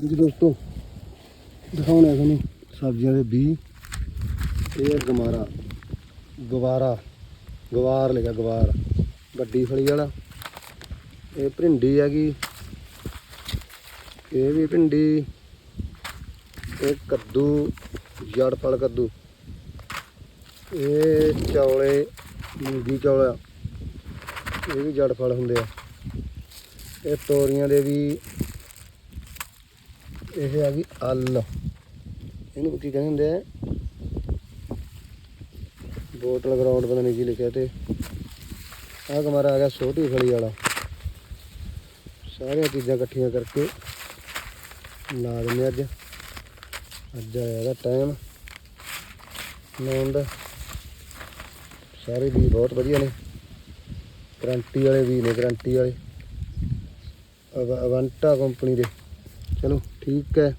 ਜੀ ਦੋਸਤੋ, ਦਿਖਾਉਣੇ ਤੁਹਾਨੂੰ ਸਬਜ਼ੀਆਂ ਦੇ ਬੀਜ। ਇਹ ਹੈ ਗਮਾਰਾ ਗਵਾਰਾ। ਗਵਾਰ ਲਿਖਿਆ, ਗਵਾਰ। ਵੱਡੀ ਫਲੀ ਵਾਲਾ। ਇਹ ਭਿੰਡੀ ਹੈਗੀ। ਇਹ ਵੀ ਭਿੰਡੀ। ਇਹ ਕੱਦੂ, ਜੜ ਫਲ ਕੱਦੂ। ਇਹ ਚੌਲੇ, ਮੂੰਗੀ ਚੌਲਾ ਇਹ ਵੀ ਜੜ ਫਲ ਹੁੰਦੇ ਆ। ਇਹ ਤੋਰੀਆਂ ਦੇ ਵੀ ਇਹ ਆ ਗਈ ਅਲ। ਇਹਨੂੰ ਕੀ ਕਹਿੰਦੇ ਹੁੰਦੇ ਆ? ਬੋਟਲ ਗਰਾਊਂਡ ਪਤਾ ਨਹੀਂ ਕੀ ਲਿਖਿਆ ਤੇ। ਆਹ ਕਮਰਾ ਆ ਗਿਆ ਛੋਟੀ ਫਲੀ ਵਾਲਾ। ਸਾਰੀਆਂ ਚੀਜ਼ਾਂ ਇਕੱਠੀਆਂ ਕਰਕੇ ਲਾ ਦਿੰਦੇ ਅੱਜ। ਅੱਜ ਆਇਆ ਇਹਦਾ ਟਾਈਮ ਲਾਉਣ ਦਾ ਸਾਰੇ ਵੀ ਬਹੁਤ ਵਧੀਆ ਨੇ। ਗਰੰਟੀ ਵਾਲੇ ਵੀ ਨੇ, ਗਰੰਟੀ ਵਾਲੇ। ਅਵ- ਅਵੰਟਾ ਕੰਪਨੀ ਦੇ। ਚਲੋ ਠੀਕ ਹੈ।